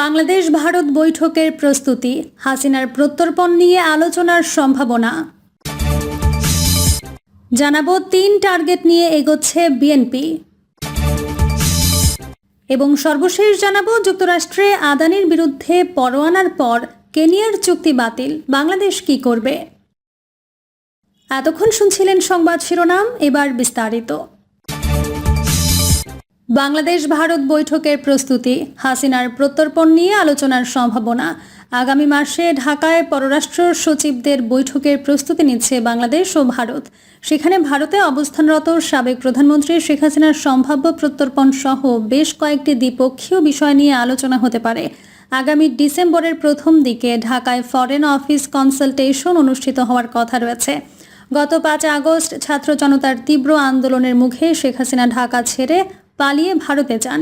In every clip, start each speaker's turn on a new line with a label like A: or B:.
A: বাংলাদেশ ভারত বৈঠকের প্রস্তুতি, হাসিনার প্রত্যর্পণ নিয়ে আলোচনার সম্ভাবনা। জানাব তিন টার্গেট নিয়ে এগোচ্ছে বিএনপি। এবং সর্বশেষ জানাব যুক্তরাষ্ট্রে আদানির বিরুদ্ধে পরোয়ানার পর কেনিয়ার চুক্তি বাতিল, বাংলাদেশ কি করবে? এতক্ষণ শুনছিলেন সংবাদ শিরোনাম, এবার বিস্তারিত। বাংলাদেশ ভারত বৈঠকের প্রস্তুতি, হাসিনার প্রত্যর্পণ নিয়ে আলোচনার সম্ভাবনা। আগামী মাসে ঢাকায় পররাষ্ট্র সচিবদের বৈঠকের প্রস্তুতি নিচ্ছে বাংলাদেশ ও ভারত। সেখানে ভারতে অবস্থানরত সাবেক প্রধানমন্ত্রী শেখ হাসিনার সম্ভাব্য প্রত্যর্পণ সহ বেশ কয়েকটি দ্বিপক্ষীয় বিষয় নিয়ে আলোচনা হতে পারে। আগামী ডিসেম্বরের প্রথম দিকে ঢাকায় ফরেন অফিস কনসালটেশন অনুষ্ঠিত হওয়ার কথা রয়েছে। গত পাঁচ আগস্ট ছাত্র জনতার তীব্র আন্দোলনের মুখে শেখ হাসিনা ঢাকা ছেড়ে পালিয়ে ভারতে যান।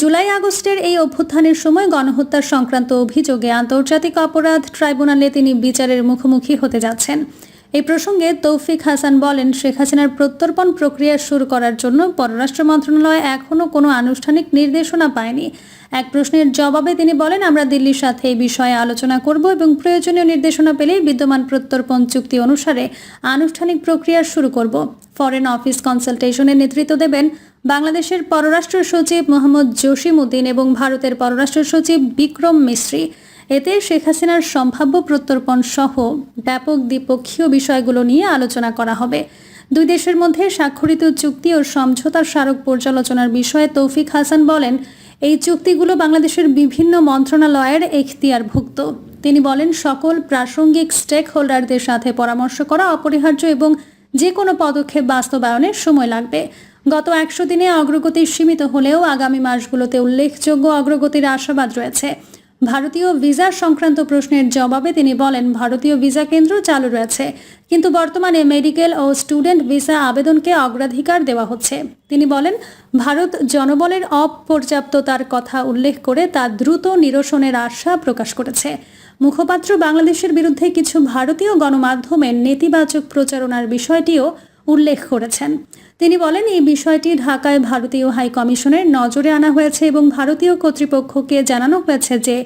A: জুলাই আগস্টের এই অভ্যুত্থানের সময় গণহত্যার সংক্রান্ত অভিযোগে আন্তর্জাতিক অপরাধ ট্রাইব্যুনালে তিনি বিচারের মুখোমুখি হতে যাচ্ছেন। এই প্রসঙ্গে তৌফিক হাসান বলেন, শেখ হাসিনার প্রত্যর্পণ প্রক্রিয়া শুরু করার জন্য পররাষ্ট্র মন্ত্রণালয় এখনও কোনো আনুষ্ঠানিক নির্দেশনা পায়নি। এক প্রশ্নের জবাবে তিনি বলেন, আমরা দিল্লির সাথে এই বিষয়ে আলোচনা করব এবং প্রয়োজনীয় নির্দেশনা পেলেই বিদ্যমান প্রত্যর্পণ চুক্তি অনুসারে আনুষ্ঠানিক প্রক্রিয়া শুরু করব। ফরেন অফিস কনসালটেশনের নেতৃত্ব দেবেন বাংলাদেশের পররাষ্ট্র সচিব মোহাম্মদ জসিম উদ্দিন এবং ভারতের পররাষ্ট্র সচিব বিক্রম মিশ্রি এতে শেখ হাসিনার সম্ভাব্য প্রত্যর্পণ সহ ব্যাপক দ্বিপক্ষীয় বিষয়গুলো নিয়ে আলোচনা করা হবে। দুই দেশের মধ্যে স্বাক্ষরিত চুক্তি ও সমঝোতার স্মারক পর্যালোচনার বিষয়ে তৌফিক হাসান বলেন, এই চুক্তিগুলো বাংলাদেশের বিভিন্ন মন্ত্রণালয়ের এখতিয়ারভুক্ত। তিনি বলেন, সকল প্রাসঙ্গিক স্টেক হোল্ডারদের সাথে পরামর্শ করা অপরিহার্য এবং যে কোনো পদক্ষেপ বাস্তবায়নে সময় লাগবে। গত একশো দিনে অগ্রগতি সীমিত হলেও আগামী মাসগুলোতে উল্লেখযোগ্য অগ্রগতির আশাবাদ রয়েছে। ভারতীয় ভিসা সংক্রান্ত প্রশ্নের জবাবে তিনি বলেন, ভারতীয় ভিসা কেন্দ্র চালু রয়েছে, কিন্তু বর্তমানে মেডিকেল ও স্টুডেন্ট ভিসা আবেদনকে অগ্রাধিকার দেওয়া হচ্ছে। তিনি বলেন, ভারত জনবলের অপর্যাপ্ততার কথা উল্লেখ করে তা দ্রুত নিরসনের আশা প্রকাশ করেছে। মুখপাত্র বাংলাদেশের বিরুদ্ধে কিছু ভারতীয় গণমাধ্যমের নেতিবাচক প্রচারণার বিষয়টিও উল্লেখ করেছেন। তিনি বলেন, এই বিষয়টি ঢাকায় ভারতীয় হাই কমিশনের নজরে আনা হয়েছে এবং ভারতীয় কর্তৃপক্ষকে জানানো হয়েছে যে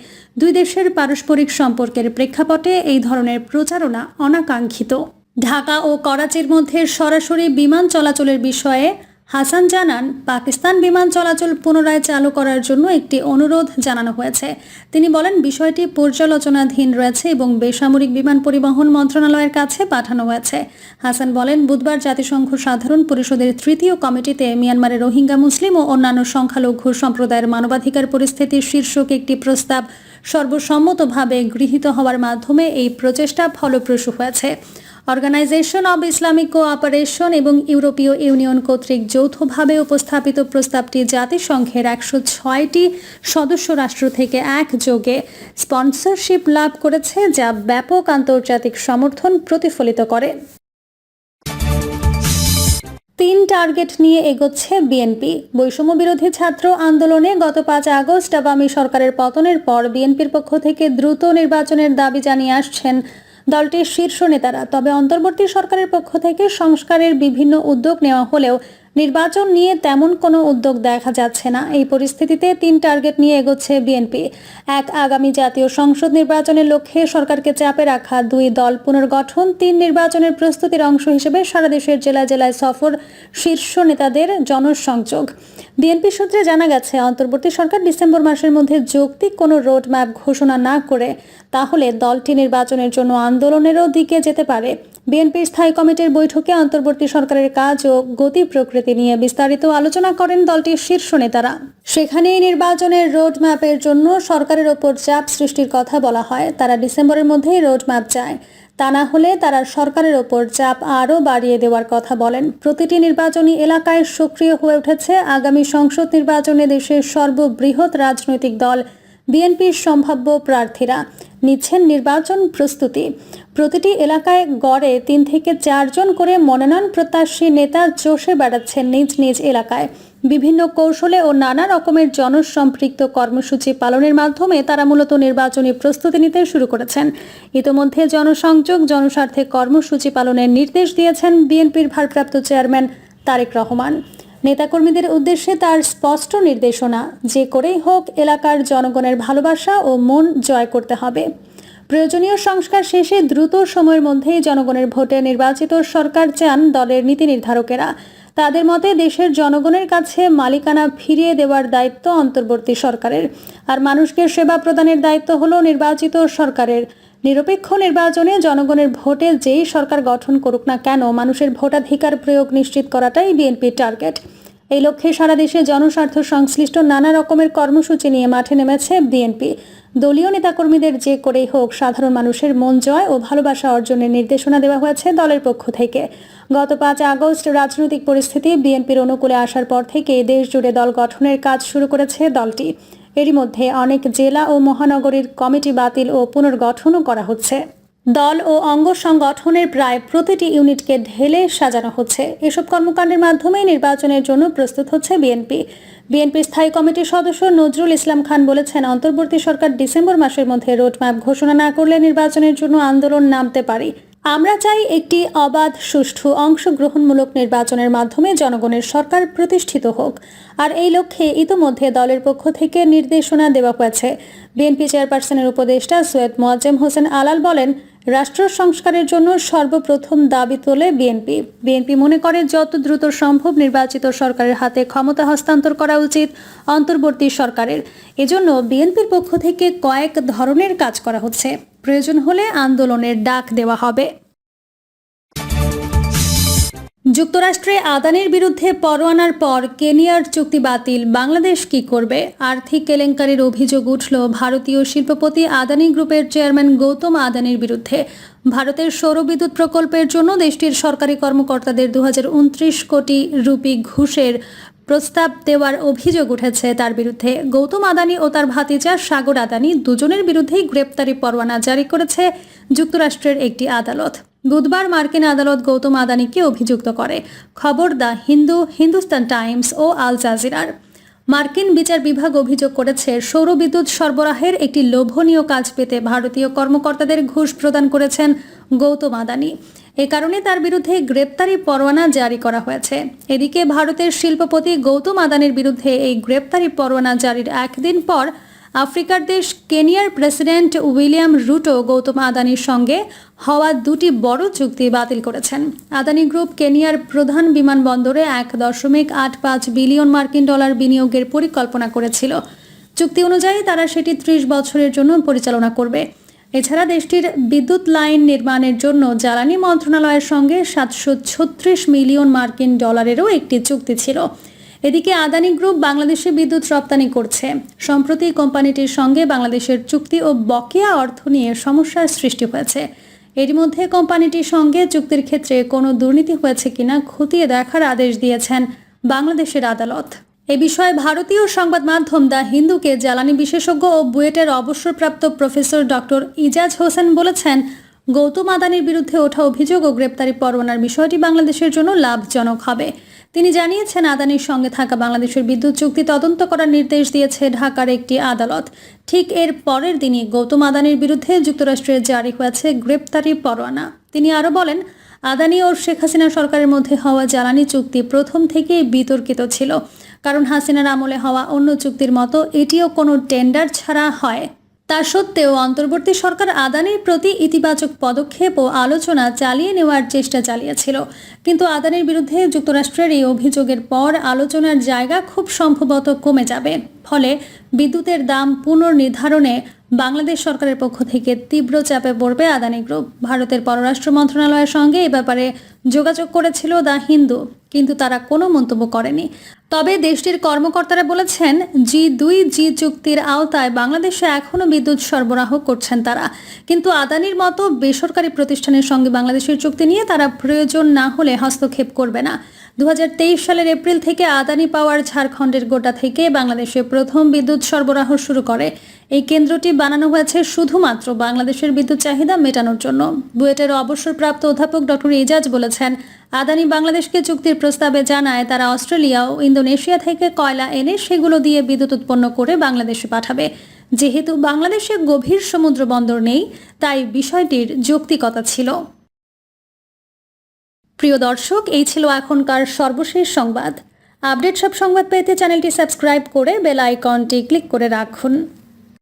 A: দুই দেশের পারস্পরিক সম্পর্কের প্রেক্ষাপটে এই ধরনের প্রচারণা অনাকাঙ্ক্ষিত। ঢাকা ও করাচির মধ্যে সরাসরি বিমান চলাচলের বিষয়ে হাসান জানান, পাকিস্তান বিমান চলাচল পুনরায় চালু করার জন্য একটি অনুরোধ জানানো হয়েছে। তিনি বলেন, বিষয়টি পর্যালোচনাধীন রয়েছে এবং বেসামরিক বিমান পরিবহন মন্ত্রণালয়ের কাছে পাঠানো হয়েছে। হাসান বলেন, বুধবার জাতিসংঘ সাধারণ পরিষদের তৃতীয় কমিটিতে মিয়ানমারের রোহিঙ্গা, মুসলিম ও অন্যান্য সংখ্যালঘু সম্প্রদায়ের মানবাধিকার পরিস্থিতির শীর্ষক একটি প্রস্তাব সর্বসম্মতভাবে গৃহীত হওয়ার মাধ্যমে এই প্রচেষ্টা ফলপ্রসূ হয়েছে। অর্গানাইজেশন অব ইসলামিক কোঅপারেশন এবং ইউরোপীয় ইউনিয়ন কর্তৃক যৌথভাবে উপস্থাপিত প্রস্তাবটি জাতিসংঘের একশো ছয়টি সদস্য রাষ্ট্র থেকে একযোগে স্পন্সরশিপ লাভ করেছে, যা ব্যাপক আন্তর্জাতিক সমর্থন প্রতিফলিত করে। তিন টার্গেট নিয়ে এগোচ্ছে বিএনপি বৈষম্য বিরোধী ছাত্র আন্দোলনে গত পাঁচ আগস্ট আওয়ামী সরকারের পতনের পর বিএনপির পক্ষ থেকে দ্রুত নির্বাচনের দাবি জানিয়ে আসছেন দলটির শীর্ষ নেতারা। তবে অন্তর্বর্তী সরকারের পক্ষ থেকে সংস্কারের বিভিন্ন উদ্যোগ নেওয়া হলেও নির্বাচন নিয়ে তেমন কোনো উদ্যোগ দেখা যাচ্ছে না। এই পরিস্থিতিতে তিন টার্গেট নিয়ে এগোচ্ছে বিএনপি। এক, আগামী জাতীয় সংসদ নির্বাচনের লক্ষ্যে সরকারকে চাপে রাখা। দুই, দল পুনর্গঠন। তিন, নির্বাচনের প্রস্তুতির অংশ হিসেবে সারা দেশের জেলায় জেলায় সফর শীর্ষ নেতাদের জনসংযোগ। বিএনপি সূত্রে জানা গেছে, অন্তর্বর্তী সরকার ডিসেম্বর মাসের মধ্যে যৌক্তিক কোনো রোড ম্যাপ ঘোষণা না করে তাহলে দলটি নির্বাচনের জন্য আন্দোলনেরও দিকে যেতে পারে। বিএনপির স্থায়ী কমিটির বৈঠকে অন্তর্বর্তী সরকারের কাজ ও গতি প্রকৃতি নিয়ে বিস্তারিত আলোচনা করেন দলটির শীর্ষ নেতারা। সেখানে নির্বাচনের রোড ম্যাপের জন্য সরকারের ওপর চাপ সৃষ্টির কথা বলা হয়। তারা ডিসেম্বরের মধ্যেই রোড ম্যাপ চায়। তা না হলে তারা সরকারের ওপর চাপ আরও বাড়িয়ে দেওয়ার কথা বলেন। প্রতিটি নির্বাচনী এলাকায় সক্রিয় হয়ে উঠেছে আগামী সংসদ নির্বাচনে দেশের সর্ববৃহৎ রাজনৈতিক দল, বিএনপির সম্ভাব্য প্রার্থীরা। নিচ্ছেন নির্বাচন প্রস্তুতি। প্রতিটি এলাকায় গড়ে তিন থেকে চারজন করে মনোনয়ন প্রত্যাশী নেতা চষে বেড়াচ্ছেন নিজ নিজ এলাকায়। বিভিন্ন কৌশলে ও নানা রকমের জনসম্পৃক্ত কর্মসূচি পালনের মাধ্যমে তারা মূলত নির্বাচনী প্রস্তুতি নিতে শুরু করেছেন। ইতোমধ্যে জনসংযোগ, জনস্বার্থে কর্মসূচি পালনের নির্দেশ দিয়েছেন বিএনপির ভারপ্রাপ্ত চেয়ারম্যান তারেক রহমান। নেতাকর্মীদের উদ্দেশ্যে তার স্পষ্ট নির্দেশনা, যে করেই হোক, এলাকার জনগণের ভালোবাসা ও মন জয় করতে হবে। প্রয়োজনীয় সংস্কার শেষে দ্রুত সময়ের মধ্যেই জনগণের ভোটে নির্বাচিত সরকার চান দলের নীতি নির্ধারকেরা। তাদের মতে দেশের জনগণের কাছে মালিকানা ফিরিয়ে দেওয়ার দায়িত্ব অন্তর্বর্তী সরকারের। আর মানুষকে সেবা প্রদানের দায়িত্ব হলো নির্বাচিত সরকারের। নিরপেক্ষ নির্বাচনে জনগণের ভোটে যেই সরকার গঠন করুক না কেন, মানুষের ভোটাধিকার প্রয়োগ নিশ্চিত করাটাই বিএনপির টার্গেট। এই লক্ষ্যে সারা দেশে জনস্বার্থ সংশ্লিষ্ট নানা রকমের কর্মসূচি নিয়ে মাঠে নেমেছে বিএনপি। দলীয় নেতাকর্মীদের যে করেই হোক সাধারণ মানুষের মন জয় ও ভালোবাসা অর্জনের নির্দেশনা দেওয়া হয়েছে দলের পক্ষ থেকে। গত পাঁচ আগস্ট রাজনৈতিক পরিস্থিতি বিএনপির অনুকূলে আসার পর থেকে দেশ জুড়ে দল গঠনের কাজ শুরু করেছে দলটি। এরই মধ্যে অনেক জেলা ও মহানগরীর কমিটি বাতিল ও পুনর্গঠনও করা হচ্ছে। দল ও অঙ্গ সংগঠনের প্রায় প্রতিটি ইউনিটকে ঢেলে সাজানো হচ্ছে। এসব কর্মকাণ্ডের মাধ্যমেই নির্বাচনের জন্য প্রস্তুত হচ্ছে বিএনপি। বিএনপির স্থায়ী কমিটির সদস্য নজরুল ইসলাম খান বলেছেন, অন্তর্বর্তী সরকার ডিসেম্বর মাসের মধ্যে রোডম্যাপ ঘোষণা না করলে নির্বাচনের জন্য আন্দোলন নামতে পারি। আমরা চাই একটি অবাধ, সুষ্ঠু, অংশগ্রহণমূলক নির্বাচনের মাধ্যমে জনগণের সরকার প্রতিষ্ঠিত হোক। আর এই লক্ষ্যে ইতোমধ্যে দলের পক্ষ থেকে নির্দেশনা দেওয়া হয়েছে। বিএনপি চেয়ারপারসনের উপদেষ্টা সৈয়দ মোয়াজ্জেম হোসেন আলাল বলেন রাষ্ট্র সংস্কারের জন্য সর্বপ্রথম দাবি তোলে বিএনপি। বিএনপি মনে করে যত দ্রুত সম্ভব নির্বাচিত সরকারের হাতে ক্ষমতা হস্তান্তর করা উচিত অন্তর্বর্তী সরকারের। এজন্য বিএনপির পক্ষ থেকে কয়েক ধরনের কাজ করা হচ্ছে। প্রয়োজন হলে আন্দোলনের ডাক দেওয়া হবে। যুক্তরাষ্ট্রে আদানির বিরুদ্ধে পরোয়ানার পর কেনিয়ার চুক্তি বাতিল। বাংলাদেশ কি করবে? আর্থিক কেলেঙ্কারির অভিযোগ উঠল ভারতীয় শিল্পপতি আদানি গ্রুপের চেয়ারম্যান গৌতম আদানির বিরুদ্ধে। ভারতের সৌরবিদ্যুৎ প্রকল্পের জন্য দেশটির সরকারি কর্মকর্তাদের দু হাজার উনত্রিশ কোটি রুপি ঘুষের প্রস্তাব দেওয়ার অভিযোগ উঠেছে তার বিরুদ্ধে। গৌতম আদানি ও তার ভাতিজা সাগর আদানি দুজনের বিরুদ্ধেই গ্রেপ্তারি পরোয়ানা জারি করেছে যুক্তরাষ্ট্রের একটি আদালত। বুধবার মার্কিন আদালত গৌতম আদানিকে অভিযুক্ত করে। খবর দ্য হিন্দু, হিন্দুস্তান টাইমস ও আল জাজিরার। মার্কিন বিচার বিভাগ অভিযোগ করেছে সৌরবিদ্যুৎ সরবরাহের একটি লোভনীয় কাজ পেতে ভারতীয় কর্মকর্তাদের ঘুষ প্রদান করেছেন গৌতম আদানি। এ কারণে তার বিরুদ্ধে গ্রেপ্তারি পরোয়ানা জারি করা হয়েছে। এদিকে ভারতের শিল্পপতি গৌতম আদানির বিরুদ্ধে এই গ্রেপ্তারি পরোয়ানা জারির একদিন পর আফ্রিকার দেশ কেনিয়ার প্রেসিডেন্ট উইলিয়াম রুটো গৌতম আদানির সঙ্গে হওয়া দুটি বড় চুক্তি বাতিল করেছেন। আদানি গ্রুপ কেনিয়ার প্রধান বিমানবন্দরে এক দশমিক আট পাঁচ বিলিয়ন মার্কিন ডলার বিনিয়োগের পরিকল্পনা করেছিল। চুক্তি অনুযায়ী তারা সেটি ত্রিশ বছরের জন্য পরিচালনা করবে। এছাড়া দেশটির বিদ্যুৎ লাইন নির্মাণের জন্য জ্বালানি মন্ত্রণালয়ের সঙ্গে সাতশো ছত্রিশ মিলিয়ন মার্কিন ডলারেরও একটি চুক্তি ছিল। এদিকে আদানি গ্রুপ বাংলাদেশে বিদ্যুৎ রপ্তানি করছে। সম্প্রতি কোম্পানিটির সঙ্গে বাংলাদেশের চুক্তি ও বকেয়া অর্থ নিয়ে সমস্যার সৃষ্টি হয়েছে। এর মধ্যে কোম্পানিটির সঙ্গে চুক্তির ক্ষেত্রে কোনো দুর্নীতি হয়েছে কিনা খতিয়ে দেখার আদেশ দিয়েছেন বাংলাদেশের আদালত। এ বিষয়ে ভারতীয় সংবাদ মাধ্যম দ্য হিন্দুকে জ্বালানি বিশেষজ্ঞ ও বুয়েটের অবসরপ্রাপ্ত প্রফেসর ডক্টর ইজাজ হোসেন বলেছেন, গৌতম আদানির বিরুদ্ধে ওঠা অভিযোগ ও গ্রেপ্তারি পরোয়ানার বিষয়টি বাংলাদেশের জন্য লাভজনক হবে। তিনি জানিয়েছেন, আদানির সঙ্গে থাকা বাংলাদেশের বিদ্যুৎ চুক্তি তদন্ত করার নির্দেশ দিয়েছে ঢাকার একটি আদালত। ঠিক এর পরের দিনই গৌতম আদানির বিরুদ্ধে যুক্তরাষ্ট্রের জারি হয়েছে গ্রেপ্তারি পরোয়ানা। তিনি আরও বলেন, আদানি ও শেখ হাসিনা সরকারের মধ্যে হওয়া জ্বালানি চুক্তি প্রথম থেকেই বিতর্কিত ছিল, কারণ হাসিনার আমলে হওয়া অন্য চুক্তির মতো এটিও কোনো টেন্ডার ছাড়া হয়। তা সত্ত্বেও অন্তর্বর্তী সরকার আদানির প্রতি ইতিবাচক পদক্ষেপ ও আলোচনা চালিয়ে নেওয়ার চেষ্টা চালিয়েছিল। কিন্তু আদানির বিরুদ্ধে যুক্তরাষ্ট্রের এই অভিযোগের পর আলোচনার জায়গা খুব সম্ভবত কমে যাবে। ফলে বিদ্যুতের দাম পুনর্নির্ধারণে বাংলাদেশ সরকারের পক্ষ থেকে তীব্র চাপে পড়বে আদানি গ্রুপ। ভারতের পররাষ্ট্র মন্ত্রণালয়ের সঙ্গে এ ব্যাপারে যোগাযোগ করেছিল দ্য হিন্দু। কিন্তু তারা কোনো মন্তব্য করেনি। তবে দেশটির কর্মকর্তারা বলেছেন, জি দুই জি চুক্তির আওতায় বাংলাদেশে এখনও বিদ্যুৎ সরবরাহ করছেন তারা। কিন্তু আদানির মতো বেসরকারি প্রতিষ্ঠানের সঙ্গে বাংলাদেশের চুক্তি নিয়ে তারা প্রয়োজন না হলে হস্তক্ষেপ করবে না। দু হাজার তেইশ সালের এপ্রিল থেকে আদানি পাওয়ার ঝাড়খণ্ডের গোটা থেকে বাংলাদেশে প্রথম বিদ্যুৎ সরবরাহ শুরু করে। এই কেন্দ্রটি বানানো হয়েছে শুধুমাত্র বাংলাদেশের বিদ্যুৎ চাহিদা মেটানোর জন্য। বুয়েটের অবসরপ্রাপ্ত অধ্যাপক ডক্টর এজাজ বলেছেন, আদানি বাংলাদেশকে চুক্তির প্রস্তাবে জানায় তারা অস্ট্রেলিয়া ও ইন্দোনেশিয়া থেকে কয়লা এনে সেগুলো দিয়ে বিদ্যুৎ উৎপন্ন করে বাংলাদেশে পাঠাবে। যেহেতু বাংলাদেশে গভীর সমুদ্র বন্দর নেই, তাই বিষয়টির যৌক্তিকতা ছিল। প্রিয় দর্শক, এই ছিল এখনকার সর্বশেষ সংবাদ। আপডেট সব সংবাদ পেতে চ্যানেলটি সাবস্ক্রাইব করে বেল আইকনটি ক্লিক করে রাখুন।